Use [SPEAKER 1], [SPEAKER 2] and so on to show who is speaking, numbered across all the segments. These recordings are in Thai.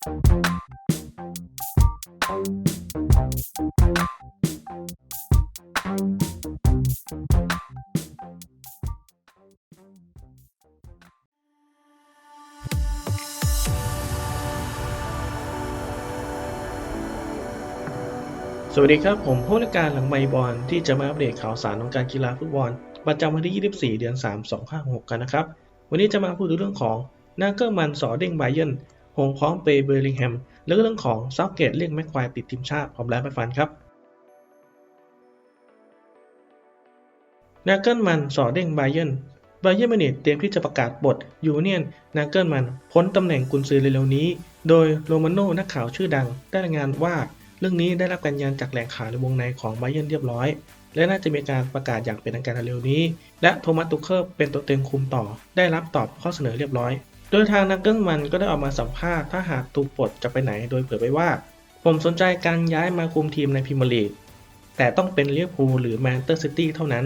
[SPEAKER 1] สวัสดีครับ ผมผู้นักการหลังไมบอลที่จะมาอัปเดตข่าวสารของการกีฬาฟุตบอล ประจำวันที่ 24 เดือน 3 2 5 6 กันนะครับ วันนี้จะมาพูดถึงเรื่องของนาเกอร์มันสอเด้งไบเยน หงพร้อมเปย์เบอร์ลิงแฮมแล้วก็เรื่องของซาเกตเรียกแม็กควายติดทีมชาติพร้อมแล้วไปฟันครับนาเกิลมันสอดเด้งไบเยนไบเยนมินิตเตรียมที่จะประกาศบทยูเนียนนาเกิลมันพ้นตำแหน่งกุนซือเร็วๆนี้ โดยโรมาโน่นักข่าวชื่อดังได้รายงานว่าเรื่องนี้ได้รับการยืนยันจากแหล่งข่าวในวงในของไบเยนเรียบร้อย และน่าจะมีการประกาศอย่างเป็นทางการเร็วนี้ และโทมัสตุเคอร์เป็นตัวเต็งคุมต่อได้รับตอบข้อเสนอเรียบร้อย โดยทางนักเกิลมันก็ได้ออกมาสัมภาษณ์ถ้าหากถูกปลดจะไปไหนโดยเผยไว้ว่า ผมสนใจการย้ายมาคุมทีมในพรีเมียร์ลีกแต่ต้องเป็นลิเวภูหรือแมนเชสเตอร์ซิตี้เท่านั้น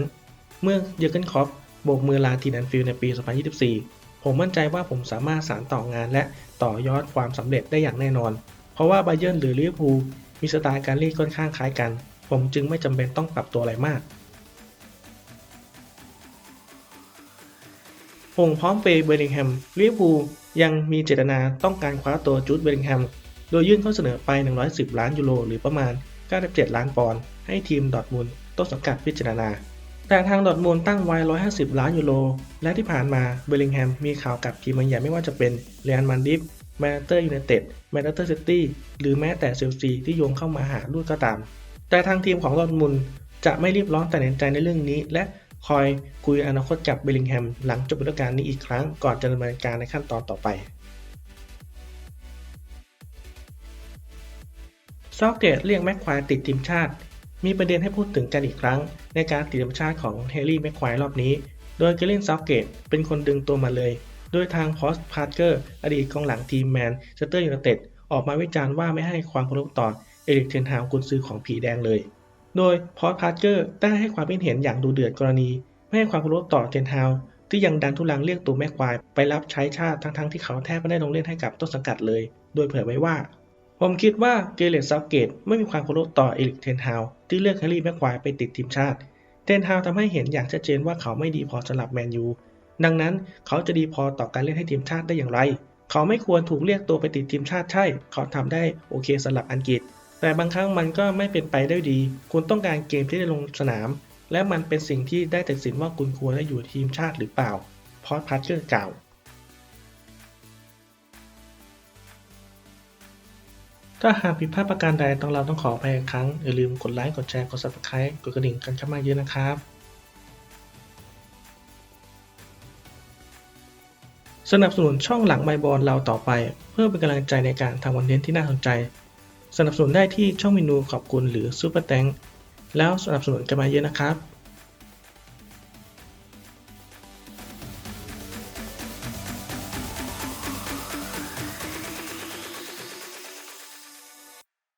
[SPEAKER 1] เมื่อเยอร์เกนคล็อปโบกมือลาทีมแอนฟิลในปี 2024 ผมมั่นใจว่าผมสามารถสานต่องานและต่อยอดความสำเร็จได้อย่างแน่นอน เพราะว่าไบเยิร์นหรือลิเวภูมีสไตล์การเล่นค่อนข้างคล้ายกัน ผมจึงไม่จำเป็นต้องปรับตัวอะไรมาก หงพร้อมเปย์เบร์ลิงแฮมลิเวอร์พูลยังมีเจตนาต้องการคว้าตัวจูดเบร์ลิงแฮม โดยยื่นข้อเสนอไป 110 ล้านยูโรหรือประมาณ 97 ล้านปอนด์ให้ทีมดอทมุนด์ต้นสังกัดพิจารณา แต่ทางดอทมุนด์ตั้งไว้ 150 ล้านยูโร และที่ผ่านมาเบร์ลิงแฮมมีข่าวกับทีมบางอย่างไม่ว่าจะเป็นเรอัลมาดริดแมนเชสเตอร์ยูไนเต็ดแมนเชสเตอร์ซิตี้หรือแม้แต่เชลซีที่โยงเข้ามาหาด้วยก็ตาม แต่ทางทีมของดอทมุนด์จะไม่รีบร้อนตัดสินใจในเรื่องนี้ และ คอยคุยอนาคตกับเบลลิงแฮมหลังจบฤดูกาลนี้อีกครั้งก่อนจะดำเนินการในขั้นตอนต่อไปซอกเกตเรียกแม็กควายติดทีมชาติ มีประเด็นให้พูดถึงกันอีกครั้ง ในการติดทีมชาติของแฮร์รี่แม็กควายรอบนี้ โดยเกเลนซอกเกตเป็นคนดึงตัวมาเลย โดยทางพอสพาร์เกอร์อดีตกองหลังทีมแมนเชสเตอร์ยูไนเต็ดออกมาวิจารณ์ว่าไม่ให้ความเคารพต่อเอริกเทนฮาวกุนซือของผีแดงเลย โดยพอสพาร์เกอร์ได้ให้ความคิดเห็นอย่างดูเดือดกรณี ไม่ให้ความเคารพต่อเทนฮาวที่ยังดันทุลังเรียกตัวแม็กควายไปรับใช้ชาติทั้งๆที่เขาแทบไม่ได้ลงเล่นให้กับต้นสังกัดเลย โดยเผยไว้ว่า ผมคิดว่าเกเรตซับเกตไม่มีความเคารพต่อเอริกเทนฮาวที่เลือกแฮร์รี่แม็กควายไปติดทีมชาติ เทนฮาวทำให้เห็นอย่างชัดเจนว่าเขาไม่ดีพอสำหรับแมนยูดังนั้นเขาจะดีพอต่อการเล่นให้ทีมชาติได้อย่างไร เขาไม่ควรถูกเรียกตัวไปติดทีมชาติใช่ เขาทำได้โอเคสำหรับอังกฤษ แต่บางครั้งมันก็ไม่เป็นไปได้ดี คุณต้องการเกมที่ได้ลงสนาม และมันเป็นสิ่งที่ได้ตัดสินว่าคุณควรได้อยู่ทีมชาติหรือเปล่า พอสพาร์เกอร์กล่าวถ้าหากผิดพลาดประการใดต้องเราต้องขออภัยอีกครั้ง อย่าลืมกดไลค์ กดแชร์ กด subscribe กดกระดิ่งกันเข้ามาเยอะนะครับสนับสนุนช่องหลังไมบอลเราต่อไป เพื่อเป็นกำลังใจในการทำคอนเทนต์ที่น่าสนใจ สนับสนุนได้ที่ช่องเมนูขอบคุณหรือซูเปอร์แตงแล้วสนับสนุนกันมาเยอะนะครับ